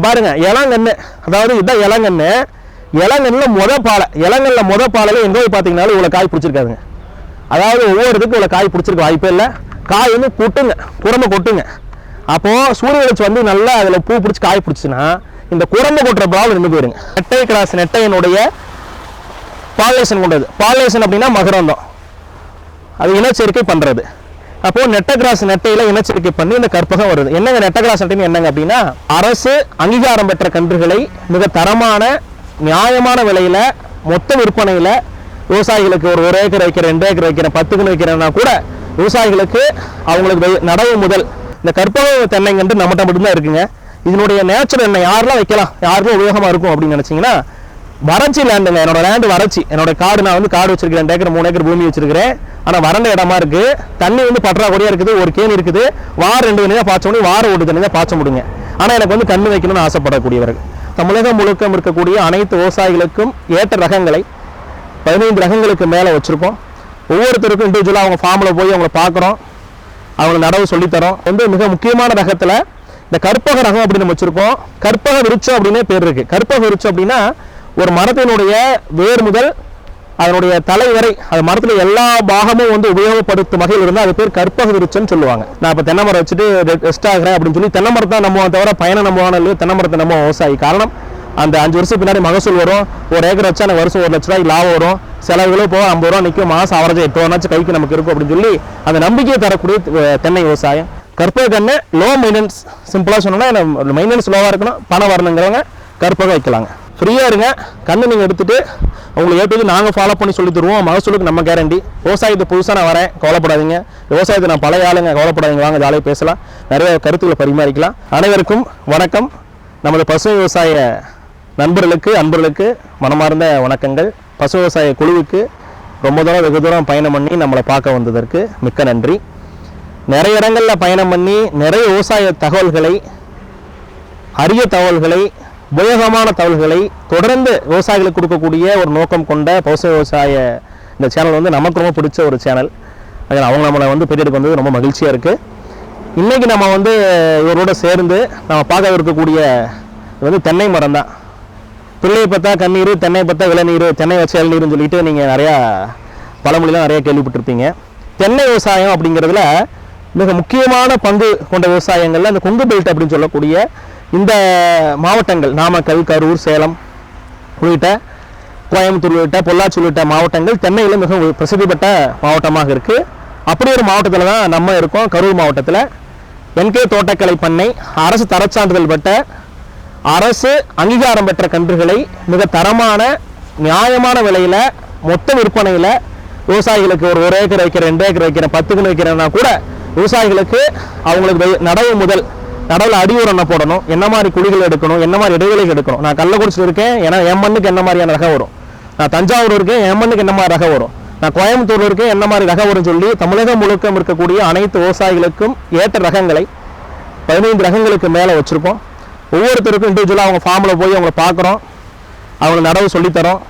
பாருங்க இளங்கண்ணு. அதாவது இதுதான் இளங்கண்ணு. இளங்கண்ணில் முத பாலை இளங்கண்ணில் முத பாலையில் எங்கே போய் பார்த்தீங்கனாலும் இவ்வளோ காய் பிடிச்சிருக்காதுங்க. அதாவது ஒவ்வொரு இதுக்கும் இவ்வளோ காய் பிடிச்சிருக்க வாய்ப்பே இல்லை. காய் வந்து கொட்டுங்க குரம்ப கொட்டுங்க. அப்போது சூரிய வெளிச்சம் வந்து நல்லா அதில் பூ பிடிச்சி காய் பிடிச்சின்னா இந்த குரம்ப கொட்டுற ப்ராப்ளம் நின்று போயிருங்க நெட்டை கிராஸ் நெட்டையனுடைய பாலேஷன் கொண்டது. பாலேஷன் அப்படின்னா மகரந்தம் அது இனச்சேர்க்கை பண்ணுறது அப்போ நெட்ட கிராஸ் நெட்டையில இனச்சேர்க்கை பண்ணி இந்த கற்பகம் வருது. என்னங்க நெட்டகிராஸ் நெட்டைன்னு என்னங்க அப்படின்னா அரசு அங்கீகாரம் பெற்ற கன்றுகளை மிக தரமான நியாயமான விலையில மொத்த விற்பனையில விவசாயிகளுக்கு ஒரு ஒரு ஏக்கர் வைக்கிற ரெண்டு ஏக்கர் வைக்கிற பத்து கன்று வைக்கிறேன்னா கூட விவசாயிகளுக்கு அவங்களுக்கு நடவு முதல். இந்த கற்பக தென்னைங்கன்று நம்மகிட்ட மட்டும்தான் இருக்குங்க. இதனுடைய நேச்சர் என்ன யாரெல்லாம் வைக்கலாம்? யாருக்கும் உபயோகமா இருக்கும் அப்படின்னு நினைச்சீங்கன்னா வறட்சி லேண்டுங்க என்னோட லேண்டு வறட்சி. என்னோட காடு நான் வந்து காடு வச்சிருக்கேன் ரெண்டு ஏக்கர் மூணு ஏக்கர் பூமி வச்சிருக்கிறேன். ஆனால் வறண்ட இடமா இருக்கு. தண்ணி வந்து பற்றாக்குறையா இருக்குது. ஒரு கேணி இருக்குது. வாரம் ரெண்டு தண்ணி தான் பாய்ச்ச முடியும். வாரம் ஒரு தண்ணி தான் பாய்ச்ச முடியுங்க. ஆனால் எனக்கு வந்து கண்ணு வைக்கணும்னு ஆசைப்படக்கூடியவர்கள் தமிழகம் முழுக்கம் இருக்கக்கூடிய அனைத்து விவசாயிகளுக்கும் ஏற்ற ரகங்களை பதினைந்து ரகங்களுக்கு மேலே வச்சுருக்கோம். ஒவ்வொருத்தருக்கும் இண்டிவிஜுவலாக அவங்க ஃபார்மில் போய் அவங்கள பார்க்குறோம் அவங்க நடவு சொல்லித்தரோம். வந்து மிக முக்கியமான ரகத்தில் இந்த கற்பக ரகம் அப்படின்னு நம்ம வச்சுருக்கோம். கற்பக விருட்சம் அப்படின்னே பேர் இருக்குது கற்பக விருட்சம் அப்படின்னா ஒரு மரத்தினுடைய வேர் முதல் அதனுடைய தலை வரை அது மரத்தில் எல்லா பாகமும் வந்து உபயோகப்படுத்தும் வகையில் இருந்தால் அது பேர் கற்பக விருட்சம்னு சொல்லுவாங்க. நான் இப்போ தென்னை மரம் வச்சுட்டு ரெஸ்ட் ஆகிறேன் அப்படின்னு சொல்லி தென்னை மரத்தை நம்ம தவிர பயணம் நம்புவான இல்லையோ தென்னை மரத்தை நம்ம விவசாயி. காரணம் அந்த அஞ்சு வருஷம் பின்னாடி மகசூல் வரும். ஒரு ஏக்கர் வச்சா எனக்கு வருஷம் ஒரு லட்ச ரூபாய் லாபம் வரும். செலவுகளும் போக ஐம்பது ரூபா நிற்கும் மாதம் அவரேஜ் எட்டு ரூபாச்சும் கைக்கு நமக்கு இருக்கும் அப்படின்னு சொல்லி அந்த நம்பிக்கையை தரக்கூடிய தென்னை விவசாயம். கற்பக தென்னை லோ மெயின்டெனன்ஸ் சிம்பிளாக சொன்னோன்னா மெயின்டெனன்ஸ் லோவாக இருக்கணும். பணம் வரணுங்கிறவங்க கற்பக வைக்கலாங்க. ஃப்ரீயாக இருங்க. கண்ணை நீங்கள் எடுத்துகிட்டு உங்களுக்கு ஏற்றது நாங்கள் ஃபாலோ பண்ணி சொல்லி தருவோம். மகசூலுக்கு நம்ம கேரண்டி விவசாயத்தை புதுசாக நான் வரேன். கவலைப்படாதீங்க. விவசாயத்தை நான் பழைய ஆளுங்க. கவலைப்படாதீங்க. வாங்க ஜாலியாக பேசலாம். நிறைய கருத்துக்களை பரிமாறிக்கலாம். அனைவருக்கும் வணக்கம். நமது பசு விவசாய நண்பர்களுக்கு அன்பர்களுக்கு மனமார்ந்த வணக்கங்கள். பசு விவசாய குழுவுக்கு ரொம்ப தூரம் வெகு தூரம் பயணம் பண்ணி நம்மளை பார்க்க வந்ததற்கு மிக்க நன்றி. நிறைய இடங்களில் பயணம் பண்ணி நிறைய விவசாய தகவல்களை அரிய தகவல்களை உபயோகமான தகவல்களை தொடர்ந்து விவசாயிகளுக்கு கொடுக்கக்கூடிய ஒரு நோக்கம் கொண்ட பௌச விவசாய இந்த சேனல் வந்து நமக்கு ரொம்ப பிடிச்ச ஒரு சேனல். அதில் அவங்க நம்மளை வந்து பெரியெடுக்க வந்தது ரொம்ப மகிழ்ச்சியாக இருக்குது இன்றைக்கி நம்ம வந்து இவரோட சேர்ந்து நம்ம பார்க்க இருக்கக்கூடிய இது வந்து தென்னை மரம் தான். பிள்ளையை பார்த்தா கண்ணீர் தென்னை பார்த்தா இளநீர் தென்னை வச்ச இளநீர்னு சொல்லிட்டு நீங்கள் நிறையா பழமொழிலாம் நிறையா கேள்விப்பட்டிருப்பீங்க. தென்னை விவசாயம் அப்படிங்கிறதுல மிக முக்கியமான பங்கு கொண்ட விவசாயங்களில் அந்த கொங்கு பெல்ட் அப்படின்னு சொல்லக்கூடிய இந்த மாவட்டங்கள் நாமக்கல் கரூர் சேலம் உள்ளிட்ட கோயம்புத்தூர் உள்ளிட்ட பொள்ளாச்சி உள்ளிட்ட மாவட்டங்கள் தென்னையில் மிக பிரசித்தி பெற்ற மாவட்டமாக இருக்குது அப்படி ஒரு மாவட்டத்தில் தான் நம்ம இருக்கோம். கரூர் மாவட்டத்தில் என்கே தோட்டக்கலை பண்ணை அரசு தரச்சான்றிதழ் பெற்ற அரசு அங்கீகாரம் பெற்ற கன்றுகளை மிக தரமான நியாயமான விலையில் மொத்த விற்பனையில் விவசாயிகளுக்கு ஒரு ஒரு ஏக்கர் வைக்கிறேன் ரெண்டு ஏக்கர் வைக்கிறேன் பத்து கன்று வைக்கிறேன்னா கூட விவசாயிகளுக்கு அவங்களுக்கு நடவு முதல் நடவில் அடி உரம் என்ன போடணும் என்ன மாதிரி குழிகள் எடுக்கணும் என்ன மாதிரி இடைவெளிகள் எடுக்கணும். நான் கள்ளக்குறிச்சியில் இருக்கேன் ஏன்னா என் மண்ணுக்கு என்ன மாதிரியான ரகம் வரும். நான் தஞ்சாவூர் இருக்கேன் என் மண்ணுக்கு என்ன மாதிரி ரகம் வரும். நான் கோயம்புத்தூர் இருக்கேன் என்ன மாதிரி ரகம் வரும்னு சொல்லி தமிழகம் முழுக்கம் இருக்கக்கூடிய அனைத்து விவசாயிகளுக்கும் ஏற்ற ரகங்களை பதினைந்து ரகங்களுக்கு மேலே வச்சுருக்கோம் ஒவ்வொருத்தருக்கும் இண்டிவிஜுவலாக அவங்க ஃபார்மில் போய் அவங்கள பார்க்குறோம். அவங்களுக்கு நடவு சொல்லித்தரோம்.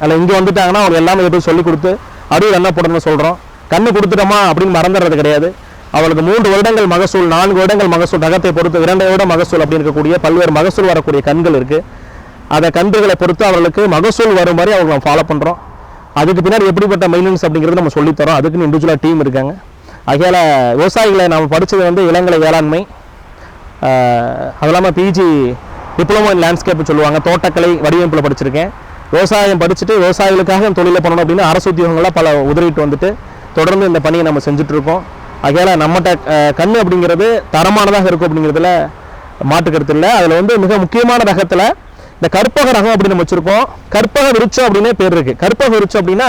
அதில் இங்கே வந்துட்டாங்கன்னா அவங்க எல்லாமே எப்படி சொல்லி கொடுத்து அடியில் என்ன போடணும்னு சொல்கிறோம் கண்ணு கொடுத்துட்டோமா அப்படின்னு மறந்துடுறது கிடையாது. அவளுக்கு மூன்று வருடங்கள் மகசூல் நான்கு வருடங்கள் மகசூல் ரகத்தை பொறுத்து இரண்டு வருடம் மகசூல் அப்படின்னு இருக்கக்கூடிய பல்வேறு மகசூல் வரக்கூடிய கண்கள் இருக்குது அதை கன்றுகளை பொறுத்து அவர்களுக்கு மகசூல் வரும் மாதிரி அவங்க நம்ம ஃபாலோ பண்ணுறோம் அதுக்கு பின்னாடி எப்படிப்பட்ட மெயின்டெனன்ஸ் அப்படிங்கிறது நம்ம சொல்லித்தரோம் அதுக்குன்னு இண்டிவிஜுவலாக டீம் இருக்காங்க. ஆகையால் விவசாயிகளை நாம் படித்தது வந்து இளங்கலை வேளாண்மை. அது இல்லாமல் பிஜி டிப்ளமோ இன் லேண்ட்ஸ்கேப் சொல்லுவாங்க. தோட்டக்கலை வடிவமைப்பில் படிச்சிருக்கேன். விவசாயம் படிச்சுட்டு விவசாயிகளுக்காக தொழிலை பண்ணணும் அப்படின்னு அரசு உத்தியோகங்களாக பல உதவிட்டு வந்துட்டு தொடர்ந்து இந்த பணியை நம்ம செஞ்சுட்டு இருக்கோம். ஆகையால் நம்மகிட்ட கண் அப்படிங்கிறது தரமானதாக இருக்கும் அப்படிங்கிறதுல மாற்று கருத்து இல்லை. அதில் வந்து மிக முக்கியமான ரகத்தில் இந்த கற்பக ரகம் அப்படின்னு நம்ம வச்சுருக்கோம் கற்பக விருட்சம் அப்படின்னே பேர் இருக்குது கற்பக விருட்சம் அப்படின்னா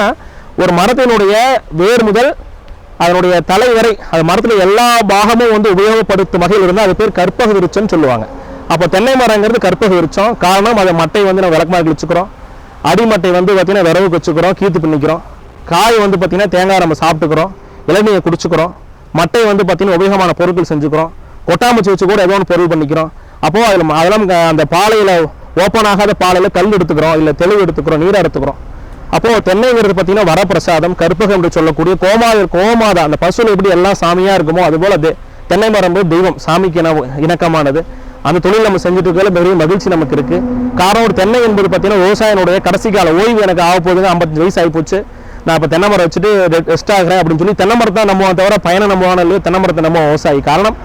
ஒரு மரத்தினுடைய வேர் முதல் அதனுடைய தலை வரை அது மரத்தில் எல்லா பாகமும் வந்து உபயோகப்படுத்தும் வகையில் இருந்தால் அது பேர் கற்பக விருட்சம்னு சொல்லுவாங்க. அப்போ தென்னை மரங்கிறது கற்பக விருட்சம். காரணம் அதை மட்டை வந்து நம்ம விளக்கமாக வச்சுக்கிறோம் அடிமட்டை வந்து பார்த்திங்கன்னா விரவுக்கு வச்சுக்கிறோம் கீத்து பண்ணிக்கிறோம் காய் வந்து பார்த்திங்கன்னா தேங்காய் நம்ம சாப்பிட்டுக்கிறோம். இளநீயை குடிச்சுக்கிறோம். மட்டை வந்து பார்த்தீங்கன்னா உபயோகமான பொருட்கள் செஞ்சுக்கிறோம். கொட்டாமச்சு வச்சு கூட ஏதோ ஒன்று பொருள் பண்ணிக்கிறோம். அப்போது அதில் அதெல்லாம் அந்த பாலையில் ஓப்பன் ஆகாத பாலையில் கல் எடுத்துக்கிறோம். இல்லை தெளிவு எடுத்துக்கிறோம் நீரை எடுத்துக்கிறோம். அப்போது தென்னைங்கிறது பார்த்தீங்கன்னா வரப்பிரசாதம் கற்பகம் என்று சொல்லக்கூடிய கோமாத கோமாதா அந்த பசுவில் எப்படி எல்லாம் சாமியாக இருக்குமோ அது தெ- தென்னை மரம் தெய்வம் சாமிக்கு இன இணக்கமானது. அந்த தொழில் நம்ம செஞ்சுட்டு இருக்கல பெரிய மகிழ்ச்சி நமக்கு இருக்குது காரணம் ஒரு தென்னை என்பது பார்த்தீங்கன்னா விவசாயினுடைய கடைசி கால ஓய்வு எனக்கு ஆக போகுதுங்க ஐம்பத்தஞ்சு வயசு ஆகி போச்சு. நான் இப்போ தென்னை மரம் வச்சுட்டு ரெஸ்ட் ஆகிறேன் அப்படின்னு சொல்லி தென்னை மரத்தை நம்ம தவிர பயணம் நம்ம இல்லையோ தென்னை மரத்தை நம்ம விவசாயி. காரணம்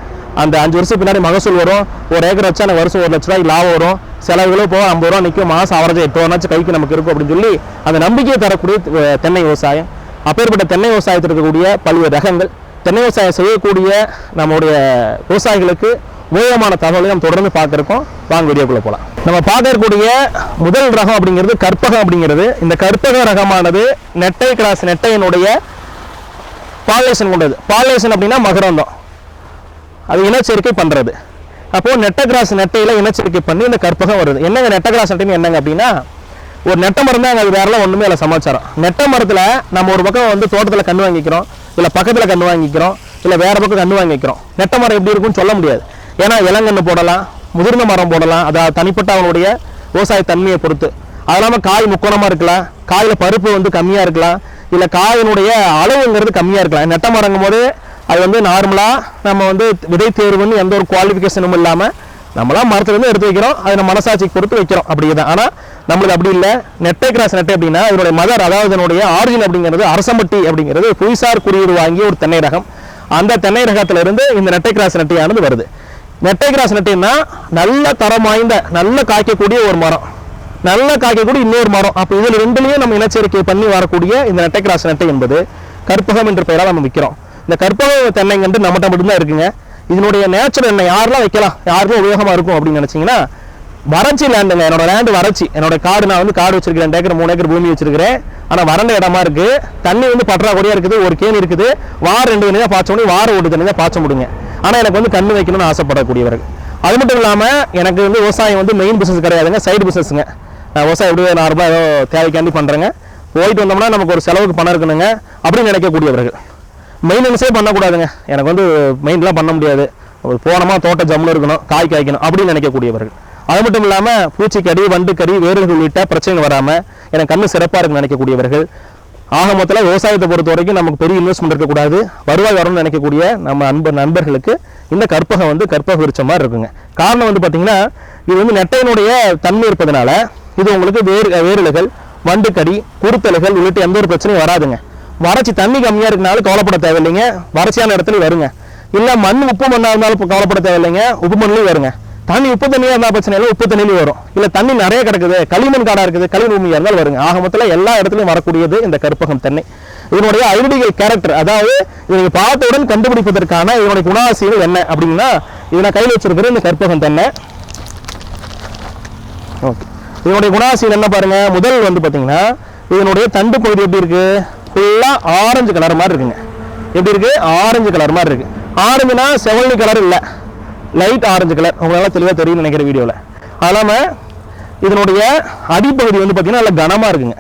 அந்த அஞ்சு வருஷம் பின்னாடி மகசூல் வரும். ஒரு ஏக்கர் வச்சா எனக்கு வருஷம் ஒரு லட்ச ரூபாய் லாபம் வரும். செலவுகளும் போக ஐம்பது ரூபா நிற்கும் மாதம் அவரேஜ் எட்டு ரூபாச்சும் கைக்கு நமக்கு இருக்கும் அப்படின்னு சொல்லி அந்த நம்பிக்கையை தரக்கூடிய தென்னை விவசாயம். அப்பேற்பட்ட தென்னை விவசாயத்தில் இருக்கக்கூடிய பல்வேறு ரகங்கள். தென்னை விவசாயம் செய்யக்கூடிய நம்முடைய விவசாயிகளுக்கு வேகமான தகவலை நம்ம தொடர்ந்து பார்த்துருக்கோம் வாங்க வீடியோக்குள்ளே போகலாம் நம்ம பார்க்கக்கூடிய முதல் ரகம் அப்படிங்கிறது கற்பகம் அப்படிங்கிறது. இந்த கற்பக ரகமானது நெட்டை கிராஸ் நெட்டையினுடைய பாலேசன் கொண்டது. பாலேசன் அப்படின்னா மகரந்தம். அது இனச்சேர்க்கை பண்ணுறது அப்போது நெட்ட கிராஸ் நெட்டையில் இனச்சேர்க்கை பண்ணி இந்த கற்பகம் வருது. என்னங்க நெட்ட கிராஸ் நெட்டைன்னு என்னங்க அப்படின்னா ஒரு நெட்ட மரம் தான் அது வேறலாம் ஒன்றுமே இல்லை சமாச்சாரம். நெட்ட மரத்தில் நம்ம ஒரு பக்கம் வந்து தோட்டத்தில் கன்று வாங்கிக்கிறோம் இல்லை பக்கத்தில் கன்று வாங்கிக்கிறோம் இல்லை வேறு பக்கம் கன்று வாங்கிக்கிறோம். நெட்ட மரம் எப்படி இருக்கும்னு சொல்ல முடியாது. ஏன்னா இளங்கன்று போடலாம் முதிர்ந்த மரம் போடலாம். அதாவது தனிப்பட்ட அவனுடைய விவசாய தன்மையை பொறுத்து. அது இல்லாமல் காய் முக்கோணமாக இருக்கலாம். காயில் பருப்பு வந்து கம்மியாக இருக்கலாம். இல்லை காயினுடைய அளவுங்கிறது கம்மியாக இருக்கலாம். நெட்ட மரங்கும் போது அது வந்து நார்மலாக நம்ம வந்து விதை தேர்வுன்னு எந்த ஒரு குவாலிஃபிகேஷனும் இல்லாமல் நம்மளா மரத்துலேருந்து எடுத்து வைக்கிறோம். அதை நம்ம மனசாட்சிக்கு பொறுத்து வைக்கிறோம். அப்படிதான் ஆனால் நம்மளுக்கு அப்படி இல்லை. நெட்டை கிராஸ் நெட்டை அப்படின்னா இதனுடைய மதர் அதாவது இதனுடைய ஆரிஜின் அப்படிங்கிறது அரசம்பட்டி அப்படிங்கிறது புவிசார் குறியீடு வாங்கிய ஒரு தென்னை ரகம். அந்த தென்னை ரகத்திலிருந்து இந்த நெட்டை கிராஸ் நெட்டையானது வருது. நெட்டை கிராஸ் நெட்டைன்னா நல்ல தரம் வாய்ந்த நல்ல காய்க்கக்கூடிய ஒரு மரம். நல்ல காய்க்கக்கூடிய இன்னொரு மரம். அப்போ இதில் ரெண்டுலையும் நம்ம இனச்சேர்க்கை பண்ணி வரக்கூடிய இந்த நெட்டை கிராஸ் நெட்டை என்பது கற்பகம் என்ற பெயரால் நம்ம விற்கிறோம் இந்த கற்பக தென்னைங்கன்று நம்மகிட்ட மட்டும்தான் இருக்குங்க. இதனுடைய நேச்சுரல் என்ன? யாரெல்லாம் வைக்கலாம்? யாருக்கும் உபயோகமாக இருக்கும் அப்படின்னு நினச்சிங்கன்னா வறட்சி லேண்டுங்க என்னோட லேண்டு வறட்சி. என்னோட காடு நான் வந்து காடு வச்சிருக்கிறேன். ரெண்டு ஏக்கர் மூணு ஏக்கர் பூமி வச்சிருக்கிறேன். ஆனால் வறண்ட இடமா இருக்கு. தண்ணி வந்து பற்றாக்குறையாக இருக்குது. ஒரு கேணி இருக்குது. வாரம் ரெண்டு தண்ணி தான் பாய்ச்ச முடியும் வாரம் ஒரு தண்ணி தான் பாய்ச்ச முடியுங்க. ஆனால் எனக்கு வந்து கண்ணு வைக்கணும்னு ஆசைப்படக்கூடியவர்கள். அது மட்டும் இல்லாமல் எனக்கு வந்து விவசாயம் வந்து மெயின் பிஸ்னஸ் கிடையாதுங்க சைடு பிஸ்னஸுங்க நான் விவசாயம் எப்படி நார்மலாக ஏதோ தேவைக்காண்டி பண்ணுறேங்க போயிட்டு வந்தோம்னா நமக்கு ஒரு செலவுக்கு பணம் இருக்கணுங்க அப்படின்னு நினைக்கக்கூடியவர்கள். மெயின்டெனன்ஸே பண்ணக்கூடாதுங்க. எனக்கு வந்து மெயின்லாம் பண்ண முடியாது. ஒரு போனோமா தோட்ட ஜம்முன்னு இருக்கணும் காய் காய்க்கணும் அப்படின்னு நினைக்கக்கூடியவர்கள். அது மட்டும் இல்லாமல் பூச்சிக்கடி வண்டுக்கடி வேர்கள் உள்ளிட்ட பிரச்சனைகள் வராமல் எனக்கு கண்ணு சிறப்பாக இருக்குன்னு நினைக்கக்கூடியவர்கள். ஆக மொத்தத்தில் விவசாயத்தை பொறுத்த வரைக்கும் நமக்கு பெரிய இன்வெஸ்ட்மெண்ட் இருக்கக்கூடாது. வருவாய் வரணும்னு நினைக்கக்கூடிய நம்ம அன்பர் நண்பர்களுக்கு இந்த கற்பகம் வந்து கற்பக விருட்ச மாதிரி இருக்குங்க. காரணம் வந்து பார்த்தீங்கன்னா இது வந்து நெட்டையினுடைய தன்மை இருப்பதனால இது உங்களுக்கு வேறு வேருளுகள் வண்டுக்கடி குருத்தலுகள் உள்ளிட்ட எந்த ஒரு பிரச்சனையும் வராதுங்க. வறட்சி தண்ணி கம்மியாக இருக்கனாலும் கவலைப்பட தேவையில்லைங்க. வறட்சியான இடத்துல வருங்க. இல்லை மண் உப்பு மண்ணாக இருந்தாலும் கவலைப்பட தேவையில்லைங்க. உப்பு மண்ணிலையும் வருங்க. தண்ணி உப்பு தண்ணியாக இருந்தால் பிரச்சனை இல்லை உப்பு தண்ணிலையும் வரும். இல்லை தண்ணி நிறைய கிடக்குது. களிமண் காடாக இருக்குது களிமண் பூமியாக இருந்தாலும் வருங்க. ஆக மொத்தத்தில் எல்லா இடத்துலையும் வரக்கூடியது இந்த கருப்பகம் தென்னை. இதனுடைய ஐடிகள் கேரக்டர் அதாவது இதை பார்த்தவுடன் கண்டுபிடிப்பதற்கான இதனுடைய குணாசியம் என்ன அப்படின்னா இதை நான் கையில் வச்சிருக்கிற இந்த கற்பகம் தென்னை. ஓகே இதனுடைய குணாசியம் என்ன பாருங்க? முதல் வந்து பார்த்தீங்கன்னா இதனுடைய தண்டு பகுதி எப்படி இருக்கு? ஃபுல்லாக ஆரஞ்சு கலர் மாதிரி இருக்குங்க. எப்படி இருக்கு? ஆரஞ்சு கலர் மாதிரி இருக்கு. ஆரஞ்சுனா செவல்லி கலர் இல்லை. லைட் ஆரஞ்சு கலர் உங்களால் தெளிவாக தெரியும் நினைக்கிற வீடியோவில் அல்லாமல் இதனுடைய அடிப்பகுதி வந்து பார்த்திங்கன்னா நல்ல கனமாக இருக்குங்க.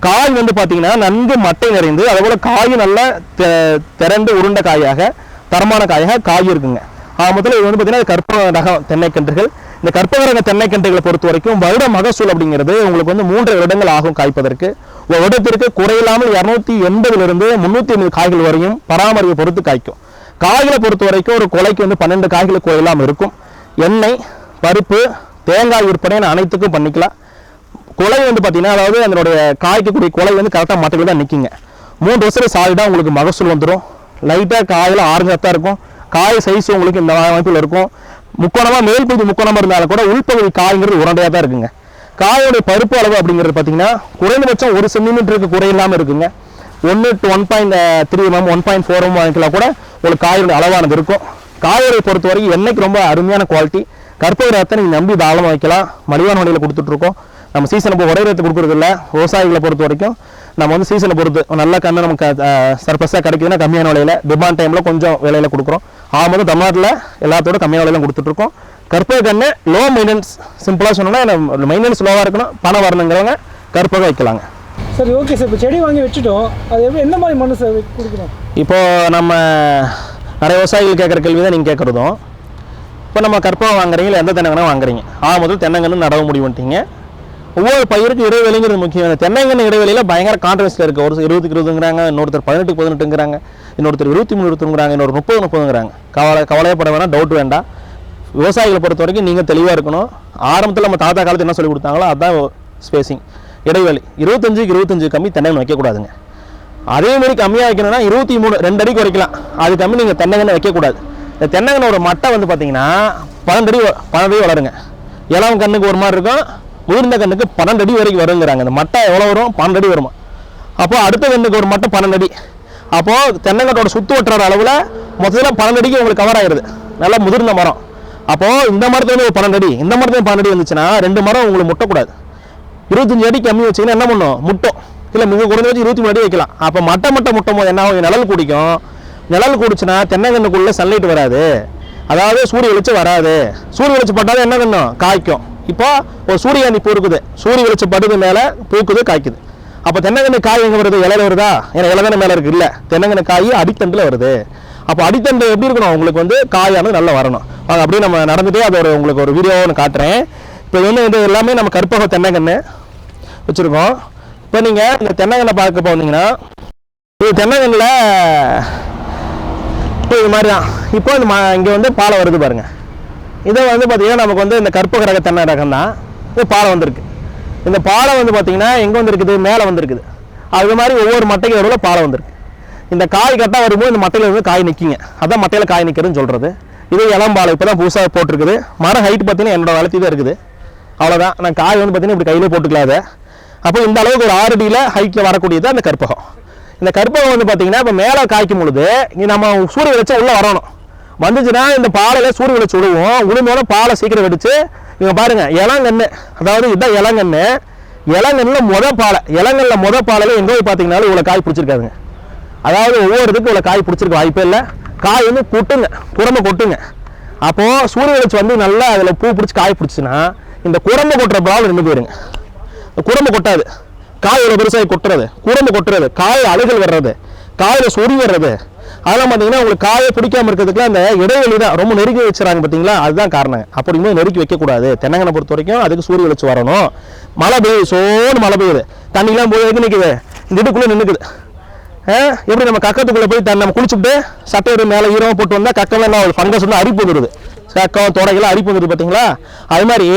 காய் வந்து பார்த்திங்கன்னா நன்கு மட்டை நிறைந்து அதேபோல் காய் நல்லா தெ- திரண்டு உருண்ட காயாக தரமான காயாக காய் இருக்குங்க. ஆக மொத்தத்தில் இது வந்து பார்த்தீங்கன்னா கற்பக ரகம் தென்னைக்கன்றுகள் இந்த கற்பக ரக தென்னைக்கன்றுகளை பொறுத்த வரைக்கும் வருட மகசூல் அப்படிங்கிறது உங்களுக்கு வந்து மூன்று வருடங்கள் ஆகும் காய்ப்பதற்கு. ஒரு வருடத்திற்கு குறையில்லாமல் இரநூத்தி எண்பதுலேருந்து முந்நூற்றி ஐம்பது காய்கள் வரையும் பராமரிப்பை பொறுத்து காய்க்கும். காய்களை பொறுத்த வரைக்கும் ஒரு கொலைக்கு வந்து பன்னெண்டு காய்கள் இல்லாமல் இருக்கும். எண்ணெய் பருப்பு தேங்காய் விற்பனை அனைத்துக்கும் பண்ணிக்கலாம். குலை வந்து பார்த்தீங்கன்னா அதாவது அதனுடைய காய்க்கக்கூடிய குலை வந்து கரெக்டாக மட்டையில் தான் நிற்கிங்க மூன்று வருஷத்துல சாலிடாக உங்களுக்கு மகசூல் வந்துடும் லைட்டாக காயில் ஆரஞ்சாக தான் இருக்கும். காய் சைஸ் உங்களுக்கு இந்த அமைப்பில் இருக்கும். முக்கோணமாக மேல் பகுதி முக்கோணமாக இருந்தாலும் கூட உள்பகுதி காய்ங்கிறது உரண்டையாக தான் இருக்குங்க. காயோடைய பருப்பு அளவு அப்படிங்கிறது பார்த்தீங்கன்னா குறைந்தபட்சம் ஒரு சென்டிமீட்டருக்கு குறையில்லாமல் இருக்குங்க. ஒன்று to one point three M one point four M வாங்கிக்கலாம் கூட உங்களுக்கு காயோட அளவானது இருக்கும். காயோடைய பொறுத்த வரைக்கும் என்றைக்கு ரொம்ப அருமையான குவாலிட்டி கற்பக ரத்தை நீங்கள் நம்பி தாராளமாக வைக்கலாம். மலிவான வழியில் கொடுத்துட்ருக்கோம். நம்ம சீசனை இப்போ ஒரே ரேத்து விவசாயிகளை பொறுத்த வரைக்கும் நம்ம வந்து சீசனை பொறுத்து நல்ல கண்ணு நமக்கு சர்ப்ளஸாக கிடைக்குதுன்னா கம்மியான விலையில் டிமாண்ட் டைமில் கொஞ்சம் விலையில் கொடுக்குறோம். ஆக தமிழ்நாட்டில் எல்லாத்தோட கம்மியான விலையில கொடுத்துட்ருக்கோம். கற்பக கண்ணு லோ மெயின்டெனன்ஸ் சிம்பிளாக சொன்னோன்னா மெயின்டெனன்ஸ் லோவாக இருக்கணும் பணம் வரணுங்கிறவங்க கற்பகம் வைக்கலாங்க. சரி ஓகே சார் இப்போ செடி வாங்கி வச்சுட்டோம். அது எப்படி எந்த மாதிரி மண்ணு சார் கொடுக்கணும்? இப்போது நம்ம நிறைய விவசாயிகள் கேட்குற கேள்வி தான் நீங்கள் கேட்குறதும். இப்போ நம்ம கற்பகம் வாங்குறீங்களா எந்த தென்னங்கன்னு வாங்குறீங்க. ஆ முதல் தென்னங்கன்னு நடவு முடிவுன்ட்டீங்க ஒவ்வொரு பயிருக்கு இடைவெளிங்கிறது முக்கியம். இந்த தென்னங்கன்னு இடைவெளியில் பயங்கர கான்ட்ரவர்ஸில் இருக்குது ஒரு இருபதுக்கு இருபதுங்கிறாங்க இன்னொருத்தர் பதினெட்டு பதினெட்டுங்கிறாங்க இன்னொருத்தர் இருபத்தி மூணு இருபத்துங்கிறாங்க இன்னொரு முப்பது முப்பதுங்கிறாங்க. கவலை கவலையப்பட வேணாம் டவுட் வேண்டாம். விவசாயிகளை பொறுத்த வரைக்கும் நீங்கள் தெளிவாக இருக்கணும். ஆரம்பத்தில் நம்ம தாத்தா காலத்தில் என்ன சொல்லி கொடுத்தாங்களோ அதுதான் ஸ்பேசிங் இடைவெளி. இருபத்தஞ்சுக்கு இருபத்தஞ்சு கம்மி தென்னங்கன்று வைக்கக்கூடாதுங்க அதே மாதிரி கம்மியாக வைக்கணும்னா இருபத்தி மூணு ரெண்டு அடிக்கு குறைக்கலாம். அது கம்மி நீங்கள் தென்னங்கன்று வைக்கக்கூடாது. இந்த தென்னங்கன்னோட மட்டை வந்து பார்த்தீங்கன்னா பன்னெண்டு அடி வ- பன்னெண்டு வளருங்க. இளம் கண்ணுக்கு ஒரு மாதிரி இருக்கும் முதிர்ந்த கண்ணுக்கு பன்னெண்டு அடி வரைக்கும் வருங்கிறாங்க. இந்த மட்டை எவ்வளோ வரும்? பன்னெண்டு அடி வருமா? அப்போது அடுத்த கண்ணுக்கு ஒரு மட்டை பன்னெண்டு அடி. அப்போது தென்னங்கட்டோட சுத்து ஒட்டுற அளவில் மொத்தத்தில் பன்னெண்டு அடிக்கு உங்களுக்கு கவர் ஆகிடுது நல்லா முதிர்ந்த மரம். அப்போது இந்த மரத்துல ஒரு பன்னெண்டு அடி இந்த மரத்துல பன்னெண்டு அடி வந்துச்சுன்னா ரெண்டு மரம் உங்களுக்கு முட்டக்கூடாது. இருபத்தஞ்சு அடி கம்மி வச்சீங்கன்னா என்ன பண்ணும்? முட்டும் இல்லை மிக குறைஞ்ச வச்சு இருபத்தி மூணு அடி வைக்கலாம். அப்போ மட்டை மட்டை முட்டும் போது என்ன ஆகும்? நிழல் குடிக்கும். நிழல் குடிச்சுன்னா தென்னங்கண்ணுக்குள்ளே சன்லைட் வராது. அதாவது சூரிய வெளிச்சம் வராது. சூரிய வெளிச்சம் பட்டாலும் என்ன பண்ணும் காய்க்கும். இப்போ ஒரு சூரியகாந்தி பூ இருக்குது. சூரிய வெளிச்சம் படுது மேலே பூக்குது காய்க்குது. அப்போ தென்னங்கன்று காய் எங்கே வருது? இலையில வருதா? ஏன்னா இலதான மேலே இருக்குது இல்லை தென்னங்கன்று காய் அடித்தண்டில் வருது. அப்போ அடித்தண்டு எப்படி இருக்கணும்? உங்களுக்கு வந்து காயானது நல்லா வரணும். அது அப்படியே நம்ம நடந்துட்டே அதை ஒரு உங்களுக்கு ஒரு வீடியோ ஒன்று காட்டுறேன். இப்போ வந்து இது எல்லாமே நம்ம கருப்பக தென்னங்கன்று வச்சுருக்கோம். இப்போ நீங்கள் இந்த தென்னங்கன்னை பார்க்க போனீங்கன்னா இது தென்னங்கன்னில் இப்போ இது மாதிரி தான் இப்போ இந்த மா இங்கே வந்து பாலை வருது பாருங்க. இதை வந்து பார்த்தீங்கன்னா நமக்கு வந்து இந்த கற்பக ரக தென்னை ரகம் தான் இது பாலை வந்திருக்கு. இந்த பாலை வந்து பார்த்தீங்கன்னா எங்கே வந்துருக்குது? மேலே வந்திருக்குது. அது மாதிரி ஒவ்வொரு மட்டைக்கு நடுவில் பாலை வந்திருக்கு. இந்த காய் கட்டாக வரும்போது இந்த மட்டையில் வந்து காய் நிற்கிங்க அதான் மட்டையில் காய் நிற்கிறதுன்னு சொல்கிறது இது இளம்பாலை இப்போ தான் புதுசாக போட்டிருக்குது. மரம் ஹைட் பார்த்தீங்கன்னா என்னோடய வளர்த்தி தான் இருக்குது. அவ்வளோதான் நான் காய் வந்து பார்த்தீங்கன்னா இப்படி கையிலே போட்டுக்கலாம் அதை அப்போ இந்த அளவுக்கு ஒரு ஆறு அடியில் ஹைட்டில் வரக்கூடியது அந்த கற்பகம். இந்த கற்பகம் வந்து பார்த்தீங்கன்னா இப்போ மேலே காய்க்கும் பொழுது நம்ம சூரிய வெளிச்சம் உள்ளே வரணும். வந்துச்சுன்னா இந்த பாலையில் சூரிய வெளிச்சம் விடுவோம். விழுந்தோட பாலை சீக்கிரம் வெடிச்சு இவங்க பாருங்க இளங்கன்று அதாவது இதுதான் இளங்கன்று இளங்கண்ணில் முத பாலை இளங்கல்ல முத பாலையில் எங்கே போய் பார்த்தீங்கனாலும் இவ்வளோ காய் பிடிச்சிருக்காதுங்க. அதாவது ஒவ்வொரு இதுக்கும் இவ்வளோ காய் பிடிச்சிருக்க வாய்ப்பே இல்லை. காய் வந்து கொட்டுங்க குரம்ப கொட்டுங்க. அப்போது சூரிய வெளிச்சம் வந்து நல்லா அதில் பூ பிடிச்சி காய் பிடிச்சின்னா இந்த குரம்ப கொட்டுற ப்ராப்ளம் நின்று போயிருங்க குடம்பு கொட்டாது. காய் ஒரு பெருசாகி கொட்டுறது? குடம்பு கொட்டுறது. காய் அலைகள் வர்றது. காயில் சொறி வர்றது. அதெல்லாம் பார்த்தீங்கன்னா உங்களுக்கு காயை பிடிக்காம இருக்கிறதுக்குலாம் அந்த இடைவெளி தான். ரொம்ப நெருக்கி வச்சுறாங்க பார்த்தீங்களா அதுதான் காரணம். அப்படிங்கும்போது நெருக்கி வைக்கக்கூடாது. தென்னங்கனை பொறுத்த வரைக்கும் அதுக்கு சூரிய வெளிச்சம் வரணும். மழை பெய்யுது. சோன்னு மழை பெய்யுது. தண்ணிலாம் போய் எங்கே நிற்குது இந்த இதுக்குள்ளே நின்றுக்குது எப்படி நம்ம கக்கத்துக்குள்ளே போய் தண்ணி நம்ம குளிச்சுட்டு சட்டையோட மேலே ஈரமாக போட்டு வந்தால் கக்கெல்லாம் என்ன ஃபங்கஸ் வந்து அரிப்பு வந்துடுது கக்கம் தொடைகள்லாம் அரிப்பு வந்துடுது பார்த்தீங்களா அது மாதிரி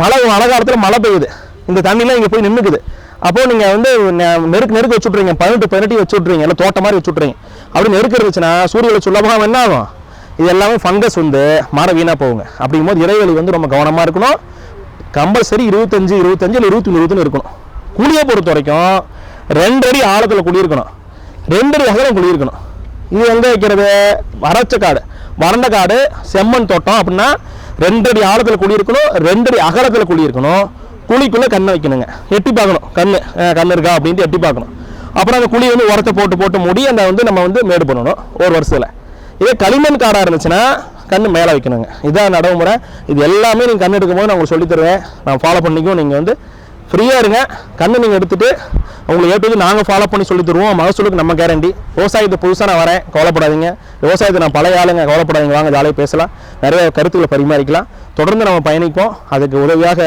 மழை மழை காலத்தில் மழை பெய்யுது. இந்த தண்ணிலாம் இங்கே போய் நின்றுக்குது அப்போது நீங்கள் வந்து நெ- நெருக்கு நெருக்க வச்சு விட்றீங்க பதினெட்டு பதினெட்டு வச்சு விட்றீங்க இல்லை தோட்டம் மாதிரி வச்சு விட்றீங்க அப்படி நெருக்க இருந்துச்சுன்னா சூரிய வெளிச்சம் சுலபமாக என்ன ஆகும்? இது எல்லாமே ஃபங்கஸ் வந்து மரம் வீணாக போகுங்க. அப்படிங்கும்போது இடைவெளி வந்து ரொம்ப கவனமாக இருக்கணும். கம்பல்சரி இருபத்தஞ்சு இருபத்தஞ்சு இல்லை இருபத்தி இருபதுன்னு இருக்கணும். குழியை பொறுத்த வரைக்கும் ரெண்டு அடி ஆழத்தில் குழி இருக்கணும். ரெண்டு அடி அகலம் குழி இருக்கணும். இது எங்கே வைக்கிறது? வறட்ச காடு. வறண்ட காடு செம்மண் தோட்டம் அப்படின்னா ரெண்டு அடி ஆழத்தில் குழியிருக்கணும் ரெண்டடி ரெண்டு அடி அகலத்தில் குழி இருக்கணும். குழிக்குள்ளே கண்ணை வைக்கணுங்க. எட்டி பார்க்கணும். கண் கண் இருக்கா அப்படின்ட்டு எட்டி பார்க்கணும். அப்புறம் அந்த குழி வந்து உரத்தை போட்டு போட்டு மூடி அந்த வந்து நம்ம வந்து மேடு பண்ணணும். ஒரு வருஷத்தில். இதே களிமண் காடாக இருந்துச்சுன்னா கண் மேலே வைக்கணுங்க. இதான் நடைமுறை இது எல்லாமே நீங்கள் கண் எடுக்கும்போது நான் உங்களுக்கு சொல்லித் தருவேன். நான் ஃபாலோ பண்ணிக்கும். நீங்கள் வந்து ஃப்ரீயாக இருங்க. கண்ணு நீங்கள் எடுத்துட்டு உங்களுக்கு ஏற்றது நாங்கள் ஃபாலோ பண்ணி சொல்லி தருவோம். மகசூலுக்கு நம்ம கேரண்டி விவசாயத்தை புதுசாக நான் வரேன். கவலைப்படாதீங்க. விவசாயத்தை நான் பழைய ஆளுங்க. கவலைப்படாதீங்க. வாங்க ஜாலியாக பேசலாம். நிறைய கருத்துக்களை பரிமாறிக்கலாம். தொடர்ந்து நம்ம பயணிப்போம். அதுக்கு உதவியாக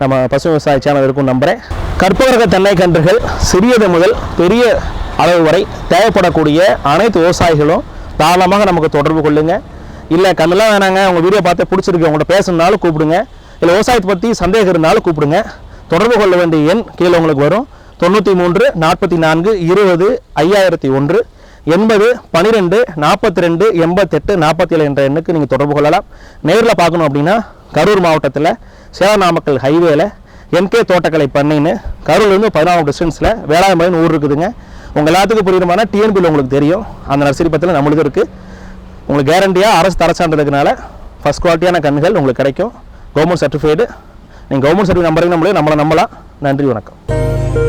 நம்ம பசு விவசாய சேனல் இருக்கும் நம்புகிறேன் கற்பகரக தென்னை கன்றுகள் சிறியது முதல் பெரிய அளவு வரை தேவைப்படக்கூடிய அனைத்து விவசாயிகளும் தாராளமாக நமக்கு தொடர்பு கொள்ளுங்க. இல்லை கண்ணெல்லாம் வேணாங்க. உங்கள் வீடியோ பார்த்து பிடிச்சிருக்கு உங்கள்கிட்ட பேசணுனாலும் கூப்பிடுங்க. இல்லை விவசாயத்தை பற்றி சந்தேகம் இருந்தாலும் கூப்பிடுங்க. தொடர்பு கொள்ள வேண்டிய எண் கீழே உங்களுக்கு வரும். தொண்ணூற்றி மூன்று நாற்பத்தி நான்கு இருபது ஐயாயிரத்தி ஒன்று எண்பது பன்னிரெண்டு நாற்பத்தி ரெண்டு எண்பத்தெட்டு நாற்பத்தி ஏழு என்ற எண்ணுக்கு நீங்கள் தொடர்பு கொள்ளலாம். நேரில் பார்க்கணும் அப்படின்னா கரூர் மாவட்டத்தில் சேலம் நாமக்கல் ஹைவேல எம்கே தோட்டக்கலை பண்ணின்னு கரூர்லேருந்து பதினாறு டிஸ்டன்ஸில் வேளாண்மைன்னு ஊர் இருக்குதுங்க. உங்கள் எல்லாத்துக்கும் புரியுறமான டிஎன்பியில் உங்களுக்கு தெரியும். அந்த நர்சரி பத்தில் நம்மளுக்கு இருக்குது உங்களுக்கு கேரண்டியாக அரசு தர ஃபஸ்ட் குவாலிட்டியான கண்கள் உங்களுக்கு கிடைக்கும். கவர்மெண்ட் சர்டிஃபைடு நீங்கள் கவர்மெண்ட் சர்டிஃபிகேட் நம்புறீங்க நம்மளே நம்மளை நம்பலாம். நன்றி வணக்கம்.